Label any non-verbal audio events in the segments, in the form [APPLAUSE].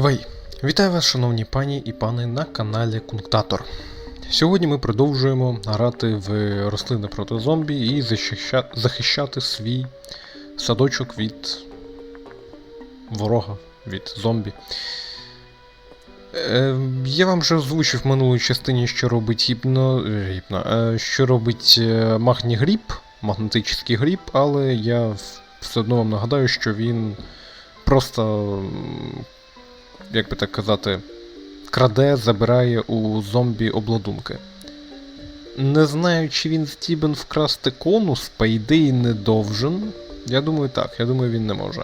Вей, вітаю вас, шановні пані і пани, на каналі Кунктатор. Сьогодні ми продовжуємо грати в рослини проти зомбі і захища... захищати свій садочок від ворога, від зомбі. Е, я вам вже озвучив в минулій частині, що робить гіпно, гіпно е, що робить е, магнігріб, магнетичний гріб, але я все одно вам нагадаю, що він просто як би так казати, краде, забирає у зомбі обладунки. Не знаю, чи він здібен вкрасти конус, по ідеї не довжен. Я думаю, так, я думаю, він не може.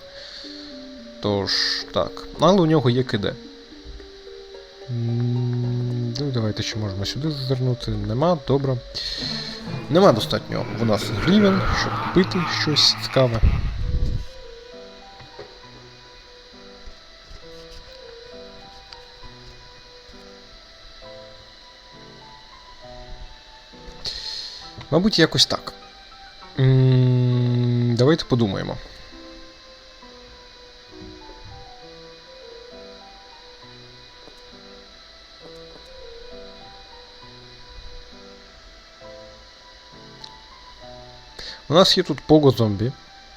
Тож, так. Але у нього є киде. Ну, давайте ще можемо сюди зазирнути. Нема, добре. Нема достатньо у нас гривень, щоб купити щось цікаве. Мабуть, якось так. Давайте подумаємо. У нас є тут пого зомбі.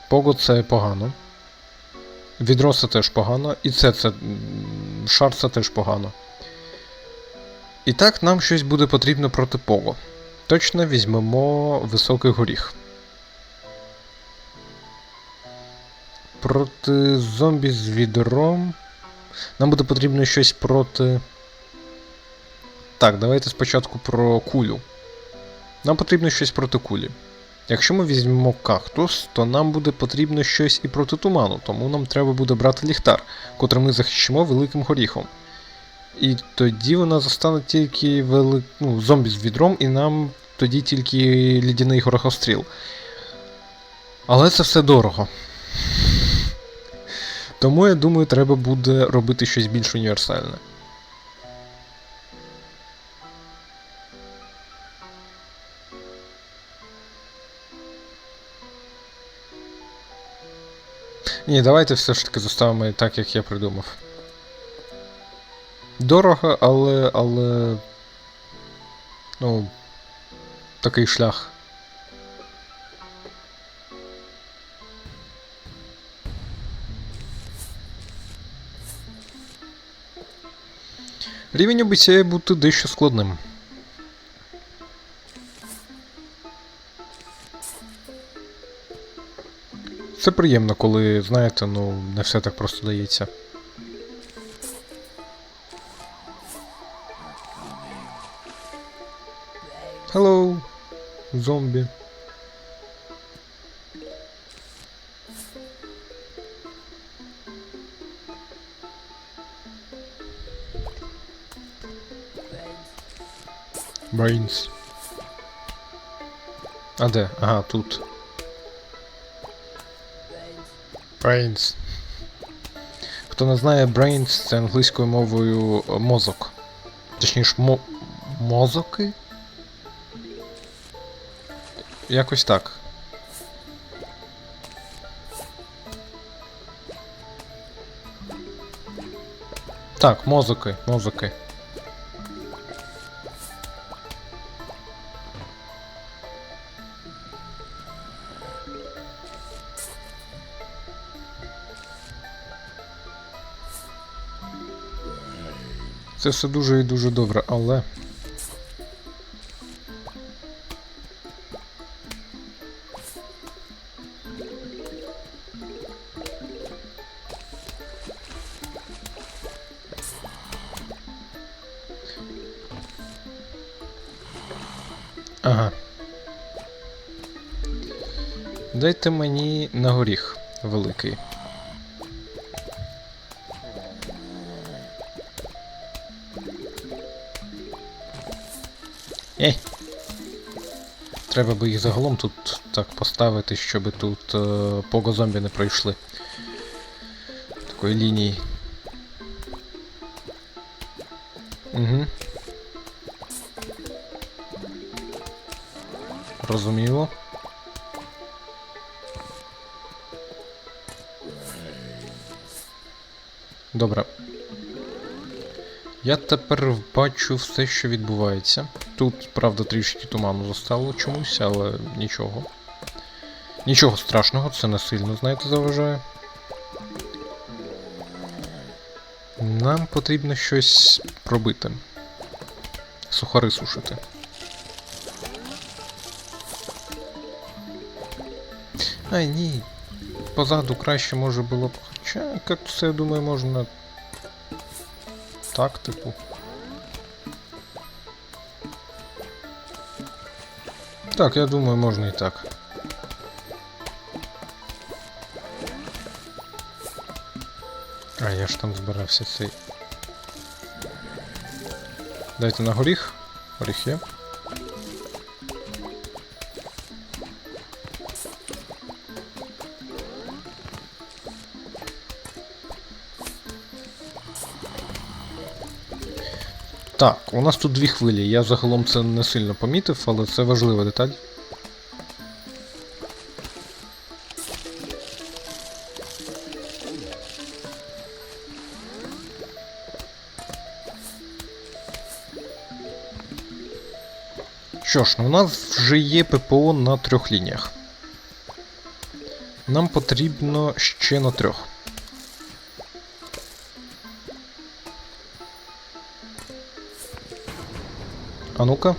Пого це погано. Відро це теж погано. І це це. Шар це теж погано. І так нам щось буде потрібно проти пого. Точно візьмемо високий горіх. Проти зомбі з відром. Нам буде потрібно щось проти. Так, давайте спочатку про кулю. Нам потрібно щось проти кулі. Якщо ми візьмемо кактус, то нам буде потрібно щось і проти туману, тому нам треба буде брати ліхтар, котрий ми захищимо великим горіхом. І тоді у нас застане тільки вели... ну, зомбі з відром, і нам тоді тільки лідяний горохостріл. Але це все дорого. Тому я думаю, треба буде робити щось більш універсальне. Ні, давайте все ж таки заставимо так, як я придумав. Дорого, але. але. Ну. Такий шлях. Рівень обіцяє бути дещо складним. Це приємно, коли, знаєте, ну, не все так просто дається. Зомбі. Brains. А де? Ага, тут. Brains. Хто не знає, brains це англійською мовою е, мозок. Точніше, мо... мозоки? Якось так. Так, мозоки, мозоки. Це все дуже і дуже добре, але. Дайте мені на горіх великий. Ей. Треба би їх загалом тут так поставити, щоб тут е, пого зомбі не пройшли. Такої лінії. Угу. Розуміло. Добре. Я тепер бачу все, що відбувається. Тут, правда, трішки туману застало чомусь, але нічого. Нічого страшного, це не сильно, знаєте, заважає. Нам потрібно щось робити. Сухари сушити. Ай, ні. Позаду краще може було б. Хоча, як це, я думаю, можна. Так, типу. Так, я думаю, можна і так. А, я ж там збирався цей. Дайте на горіх. Горіх є. Так, у нас тут дві хвилі. Я загалом це не сильно помітив, але це важлива деталь. Що ж, ну у нас вже є ППО на трьох лініях. Нам потрібно ще на трьох. А ну-ка.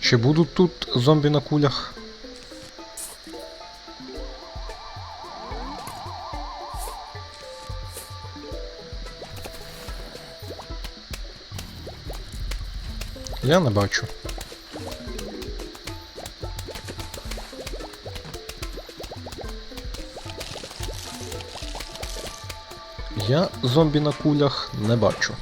Чи будуть тут зомбі на кулях? Я не бачу. Я зомбі на кулях не бачу.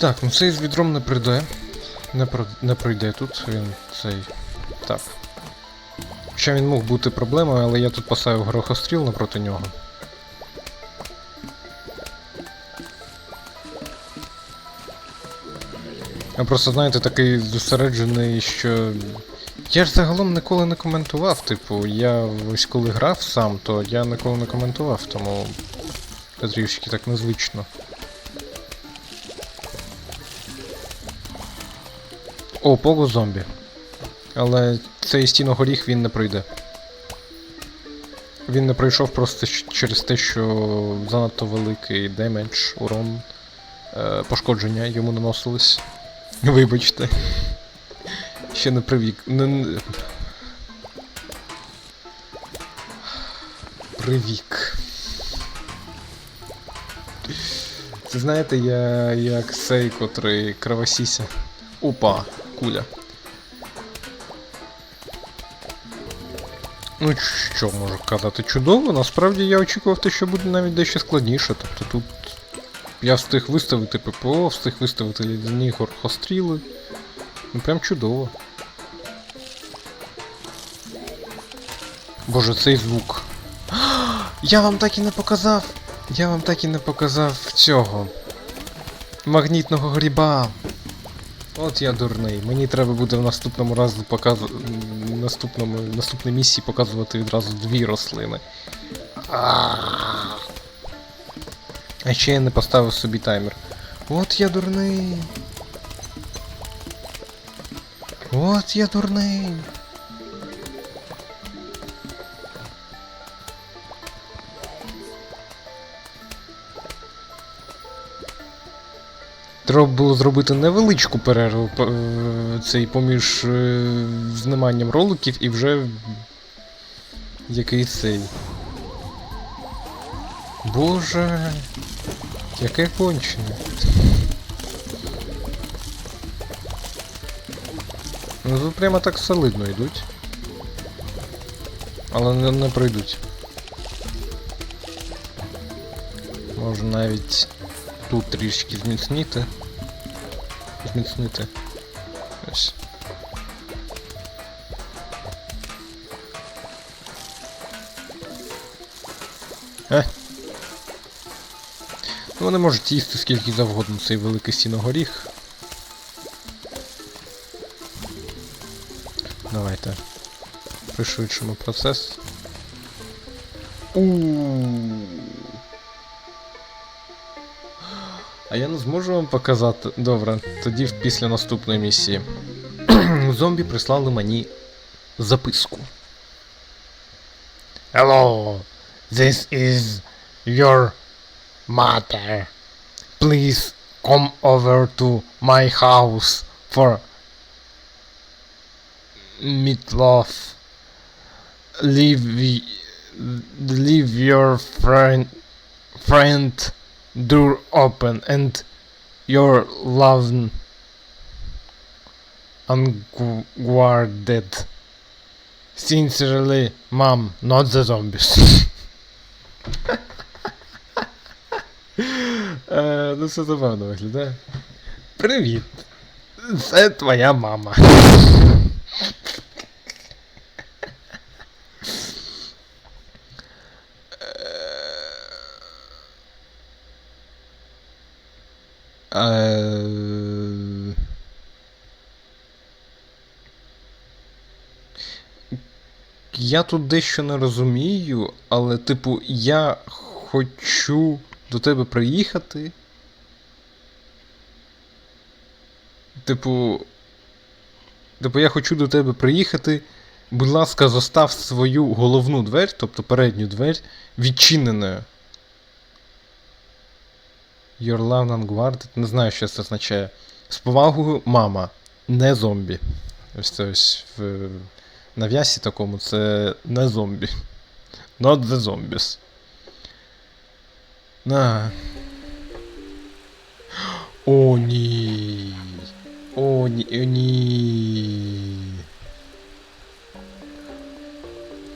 Так, ну цей з відром не прийде. Не, про... не пройде тут, він цей. Так. Хоча він мог бути проблемою, але я тут поставив горохостріл напроти нього. Я просто, знаєте, такий зосереджений, що. Я ж загалом ніколи не коментував, типу, я ось коли грав сам, то я ніколи не коментував, тому це так незвично. О, пого зомбі. Але цей стіногоріх він не пройде. Він не пройшов просто через те, що занадто великий демедж, урон, е, пошкодження йому наносились. Вибачте. Ще не привік. Не- Привік. Це знаєте, я як сей, котрий кровосіся. Опа, куля. Ну, що можу казати, чудово. Насправді я очікував те, що буде навіть дещо складніше. Тобто тут я встиг виставити ППО, встиг виставити лідяні горхостріли. Ну прям чудово. Боже, цей звук. [GASPS] Я вам так і не показав. Я вам так і не показав цього. Магнітного гріба. От я дурний. Мені треба буде в наступному разу показу... наступному... наступній місії показувати відразу дві рослини. А ще я не поставив собі таймер. От я дурний. От я дурний. Треба було зробити невеличку перерву е, цей поміж е, зніманням роликів і вже який цей. Боже, яке кончене. Ну тут прямо так солидно йдуть. Але не, не пройдуть. Можу навіть тут трішки зміцнити. Зміцнити. Ось. Е. Ну, вони можуть їсти скільки завгодно цей великий сіногоріх. Давайте. Пришвидшимо процес. у А я не зможу вам показати. Добре, тоді після наступної місії. Зомбі прислали мені записку. Hello, this is your mother. Please come over to my house for meatloaf. Leave leave your friend friend door open and your love unguarded. Sincerely, mom, not the zombies. [LAUGHS] [LAUGHS] Е, ну це забавно виглядає. Привіт. Це твоя мама. [LAUGHS] Е, Я тут дещо не розумію, але, типу, я хочу до тебе приїхати. Типу. Типу, я хочу до тебе приїхати. Будь ласка, зостав свою головну двері, тобто передню двері, відчиненою. Your love unguarded. Не знаю, що це означає. З повагою, мама, не зомбі. Ось це ось в нав'ясі такому це не зомбі. Not the zombies. На. О, ні. О, ні, о, ні.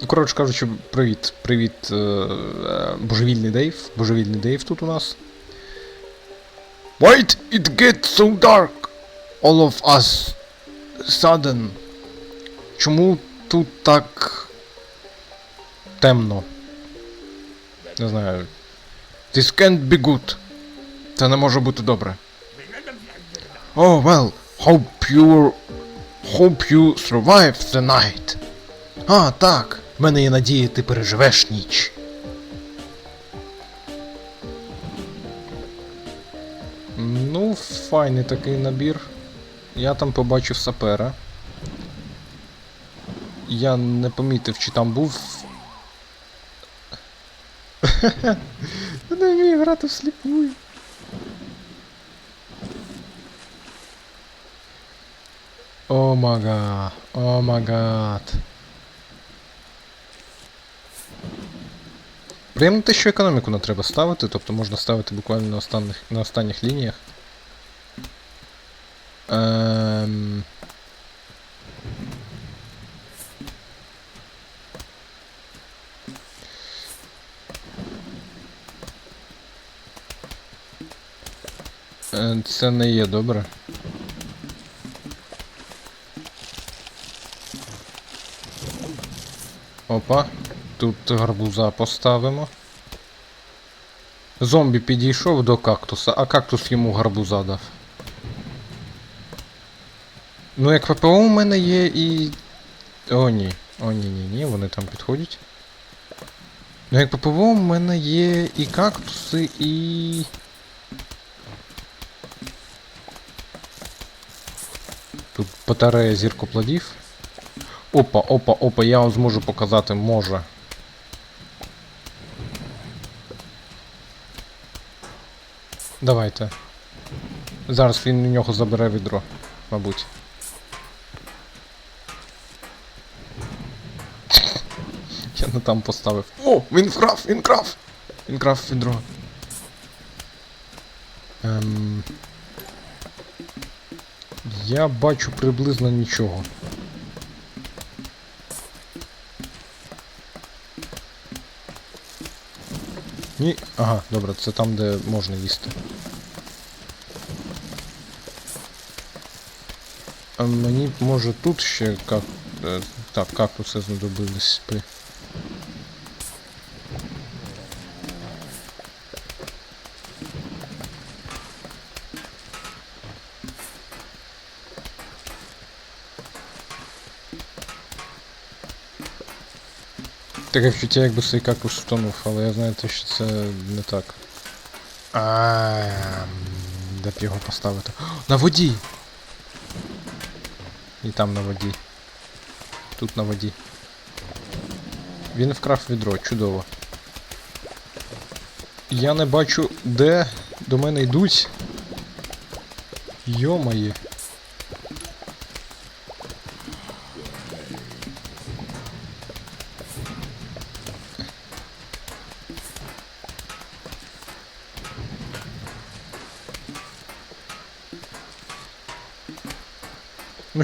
Ну, Коротше кажучи, привіт. Привіт, е, е, божевільний Дейв. Божевільний Дейв тут у нас. Why it gets so dark? All of us sudden. Чому тут так темно? Не знаю. This can't be good. Це не може бути добре. Oh well, hope you hope you survive the night. А, так. В мене є надія, ти переживеш ніч. Ну, файний такий набір. Я там побачив сапера. Я не помітив, чи там був. Я [LAUGHS] не вмію грати всліпую. О мага, о магад. Приємно те, що економіку не треба ставити, тобто можна ставити буквально на останніх, на останніх лініях. Ем... Е, Це не є добре. Опа, тут гарбуза поставимо. Зомбі підійшов до кактуса, а кактус йому гарбуза дав. Ну, як ППО у мене є і. О, ні. О, ні, ні, ні, вони там підходять. Ну, як ППО у мене є і кактуси, і. Тут батарея зіркоплодів. Опа, опа, опа, я вам зможу показати, може. Давайте. Зараз він у нього забере відро, мабуть. [LAUGHS] Я не там поставив. О, він вкрав, він крав! Він крав відро. Ем... Я бачу приблизно нічого. Ні. Ага, добре, це там, де можна їсти. А мені може тут ще как... е, Так, кактуси знадобились би. Таке відчуття, якби цей какус втонув, але я знаю, те, що це не так. А, де б його поставити? На воді! І там на воді. Тут на воді. Він вкрав відро, чудово. Я не бачу, де до мене йдуть. Йомає.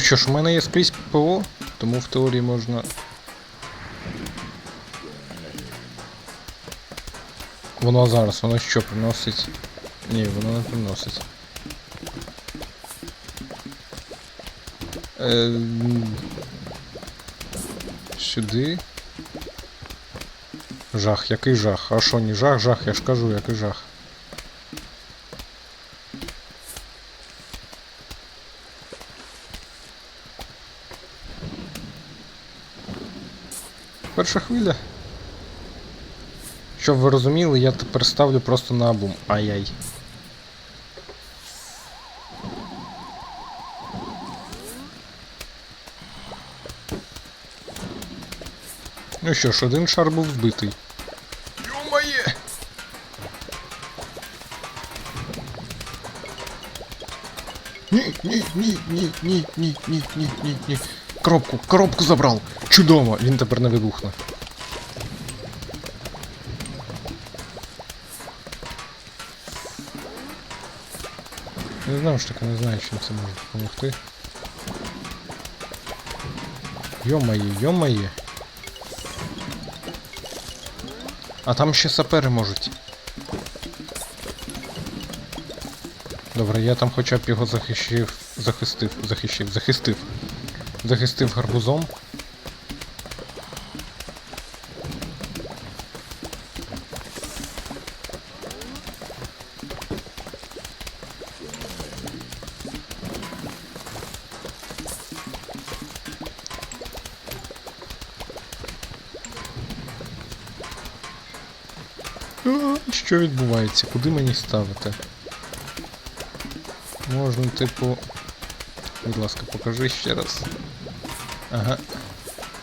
Ну що ж, у мене є скрізь ПО, тому в теорії можна. Воно зараз, воно що приносить? Ні, воно не приносить. Е, Сюди. Жах, який жах? А що, не жах, жах, я ж кажу, який жах. Перша хвиля. Щоб ви розуміли, я тепер ставлю просто на бум. Ай-яй. Ну що ж, один шар був збитий. Йо-моє! Ні, ні, ні, ні, ні, ні, ні, ні, ні, ні. Коробку, коробку забрав. Чудово, він тепер не вибухне. Не знаю ж таки, не знаю, чим це може допомогти. Йо-моє, йо-моє. А там ще сапери можуть. Добре, я там хоча б його захищив, захистив, захищив, захистив. Захистив гарбузом. Що відбувається? Куди мені ставити? Можна, типу. Будь ласка, покажи ще раз. Ага.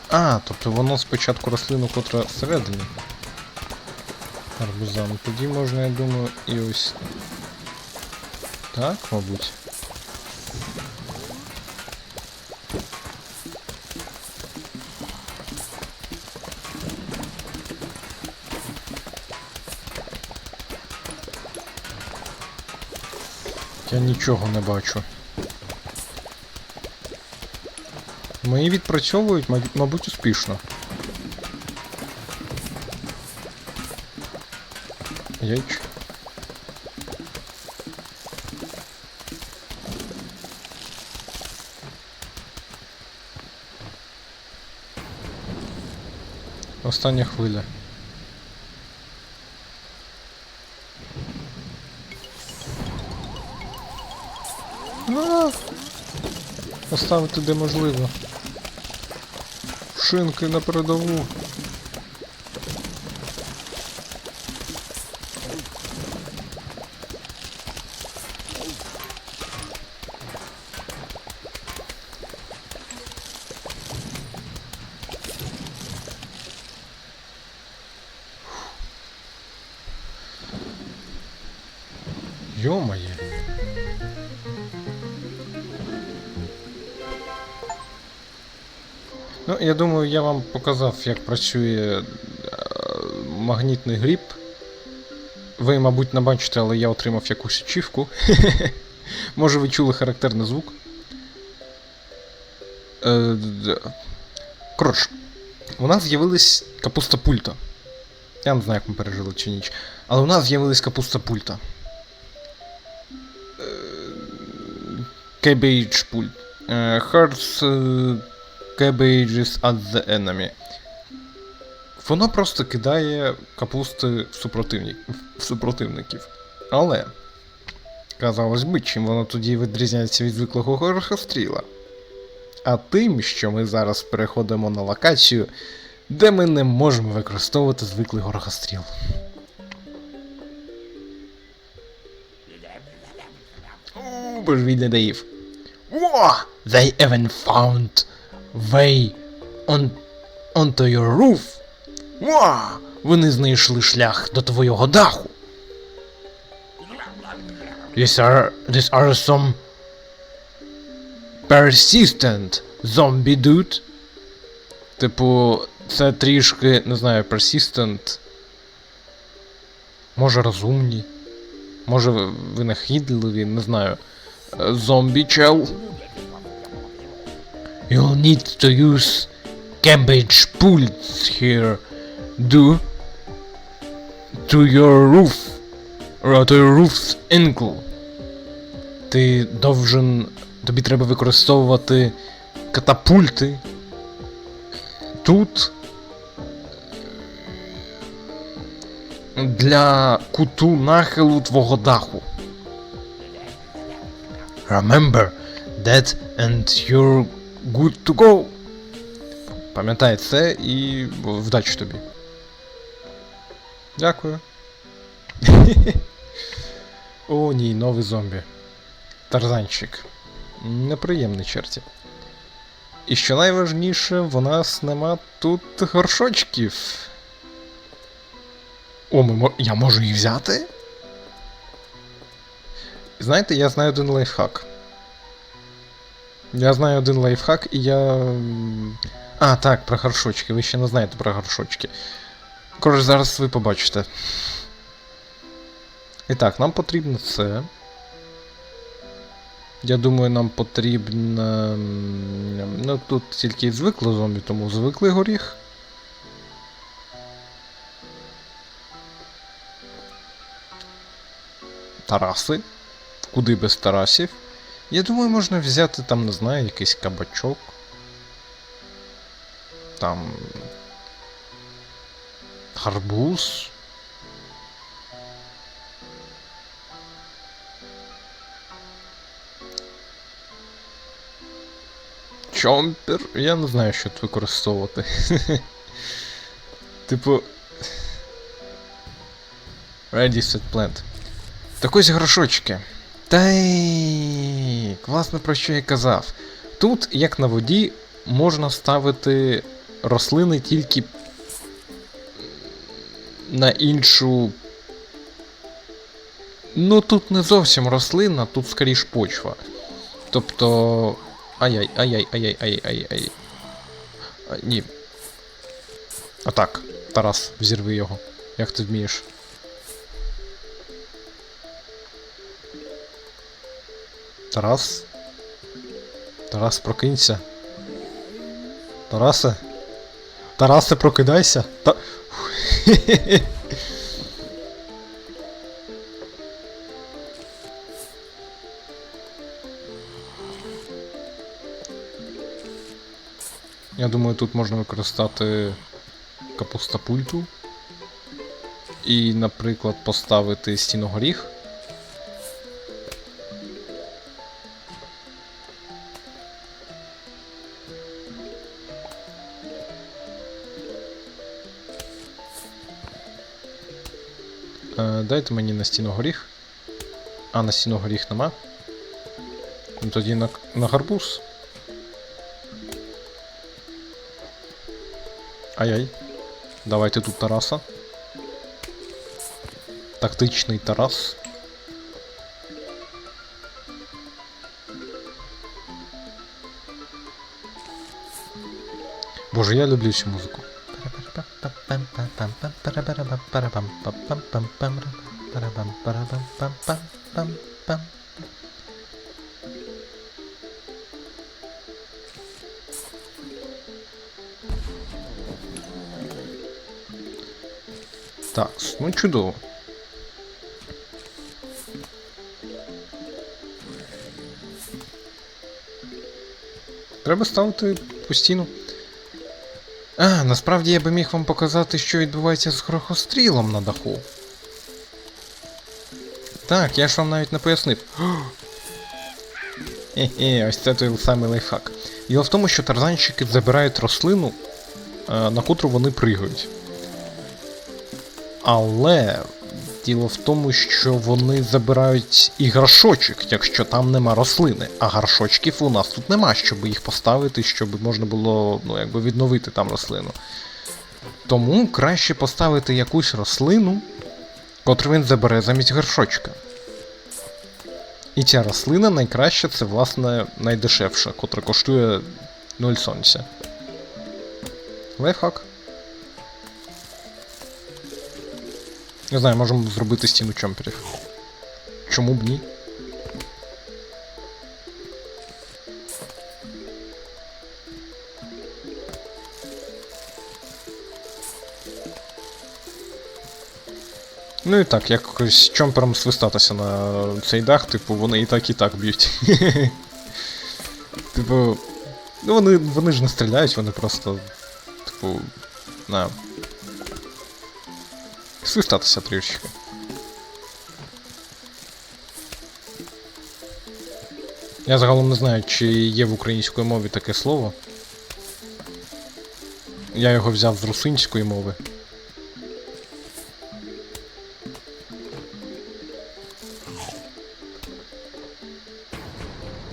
А, тобто воно спочатку рослину, котра всередині. Арбуза. Тоді можна, я думаю, і ось. Так, мабуть. Я нічого не бачу. Мої відпрацьовують, мабуть, успішно. Яйч. Остання хвиля. Поставити де можливо. Шинки на передову. Ё-моё. Ну, я думаю, я вам показав, як працює е, магнітний гріб. Ви, мабуть, не бачите, але я отримав якусь ачівку. [LAUGHS] Може, ви чули характерний звук. Е, Коротше, у нас з'явилась капуста пульта. Я не знаю, як ми пережили цю ніч. Але у нас з'явилась капуста пульта. Cabbage пульт. Е, Hearts е, cabbages at the enemy. Воно просто кидає капусти в, супротивник, в супротивників. Але, казалось би, чим воно тоді відрізняється від звиклого горохостріла? А тим, що ми зараз переходимо на локацію, де ми не можемо використовувати звиклий горохостріл. О, божевільний Дейв. О, they even found way on, onto your roof. О, вони знайшли шлях до твого даху. These are, these are some persistent zombie dude. Типу, це трішки, не знаю, persistent. Може розумні. Може винахідливі, не знаю. Зомбі чел. You'll need to use cabbage pulls here. Do to your roof. Or to your roof's ankle. Ти довжен. Тобі треба використовувати катапульти. Тут. Для куту нахилу твого даху. Remember that and you're good to go. Пам'ятай це і вдачі тобі. Дякую. [LAUGHS] О, ні, новий зомбі. Тарзанчик. Неприємний черті. І що найважніше, в нас нема тут горшочків. О, ми я можу їх взяти? Знаєте, я знаю один лайфхак. Я знаю один лайфхак, і я. А, так, про горшочки. Ви ще не знаєте про горшочки. Коротше, зараз ви побачите. І так, нам потрібно це. Я думаю, нам потрібно. Ну, тут тільки звикло зомбі, тому звиклий горіх. Тараси. Куди без Тарасів. Я думаю, можна взяти там, не знаю, якийсь кабачок. Там. Гарбуз. Чомпер. Я не знаю, що тут використовувати. [LAUGHS] Типу. Ready set plant. Так ось грошочки. Та й класно про що я казав. Тут, як на воді, можна ставити рослини тільки на іншу. Ну тут не зовсім рослина, тут скоріш почва. Тобто. Ай-яй, ай-яй, ай-яй, ай-яй, ай. А, ні. Отак. Тарас, взірви його. Як ти вмієш? Тарас? Тарас, прокинься. Тарасе? Тарасе, прокидайся. Та... Я думаю, тут можна використати капустапульту. І, наприклад, поставити стіногоріх. Дайте мені на стіну горіх. А, на стіну горіх нема. Ну, Тоді на, на гарбуз. Ай-яй. Давайте тут Тараса. Тактичний Тарас. Боже, я люблю цю музику. Так, ну чудово. Треба ставити постійно. А, насправді я би міг вам показати, що відбувається з грохострілом на даху. Так, я ж вам навіть не пояснив. [GASPS] Хе-хе, ось це той самий лайфхак. Діло в тому, що тарзанщики забирають рослину е, на котру вони пригають. Але діло в тому, що вони забирають і гаршочок, якщо там нема рослини. А гаршочків у нас тут нема, щоб їх поставити, щоб можна було ну, якби відновити там рослину. Тому краще поставити якусь рослину, котру він забере замість горшочка. І ця рослина найкраща це, власне, найдешевша, котра коштує 0 сонця. Лайфхак. Не знаю, можемо зробити стіну чомперів. Чому б ні? Ну і так, якось чомпером свистатися на цей дах, типу, вони і так і так б'ють. [LAUGHS] Типу. Ну вони, вони ж не стріляють, вони просто. Типу. На. Свистатися трішечки. Я загалом не знаю, чи є в української мові таке слово. Я його взяв з русинської мови.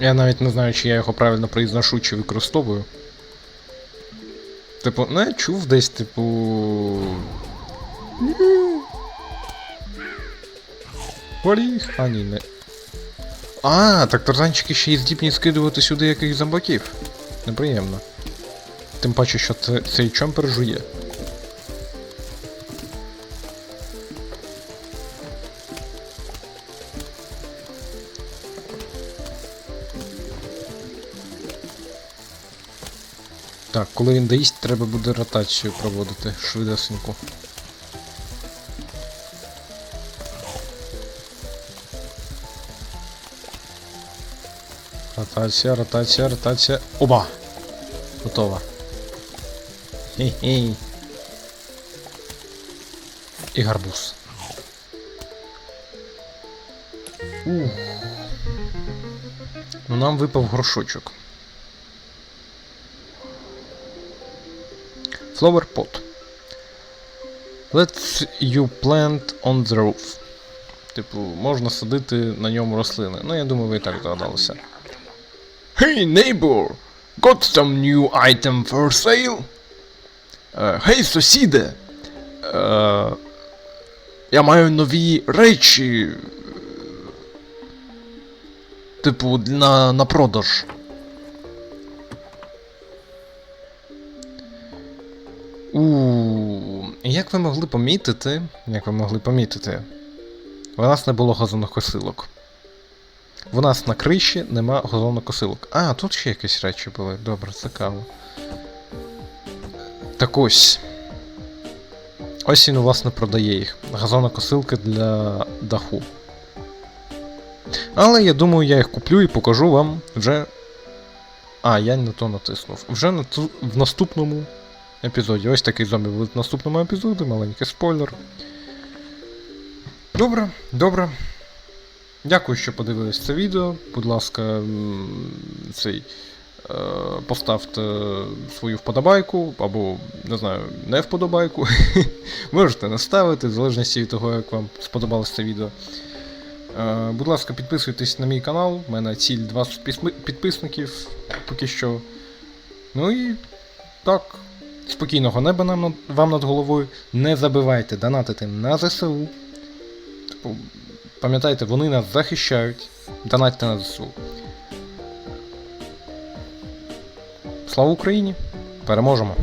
Я навіть не знаю, чи я його правильно произношу, чи використовую. Типу, ну я чув десь, типу. Поріг. А, ні, не. А, так тарзанчики ще й здібні скидувати сюди якихось зомбаків. Неприємно. Тим паче, що це, цей чомпер жує. Так, коли він доїсть, треба буде ротацію проводити швидесеньку. Ротація, ротація, ротація. Оба! Готова. Хе-хей. І гарбуз. Ух. Ну нам випав горшочок. Flower pot. Let's you plant on the roof. Типу, можна садити на ньому рослини. Ну, я думаю, ви і так догадалися. Hey neighbor! Got some new item for sale? Гей, uh, сусіде! Е, я маю нові речі. Типу, на, на продаж. У як ви могли помітити, як ви могли помітити, у нас не було газонокосилок. У нас на криші нема газонокосилок. А, тут ще якісь речі були. Добре, цікаво. Так ось. Ось він, власне, продає їх. Газонокосилки для даху. Але я думаю, я їх куплю і покажу вам вже. А, я не то натиснув. Вже на ту... в наступному епізоді. Ось такий зомбі буде в наступному епізоді, маленький спойлер. Добре, добре. Дякую, що подивились це відео. Будь ласка, цей. е, Поставте свою вподобайку, або, не знаю, не вподобайку. [LAUGHS] Можете не ставити, в залежності від того, як вам сподобалось це відео. Е, Будь ласка, підписуйтесь на мій канал. У мене ціль 20 підписників поки що. Ну і так. Спокійного неба вам над головою. Не забивайте донатити на ЗСУ. Типу, Пам'ятайте, вони нас захищають. Донатьте на ЗСУ. Слава Україні! Переможемо!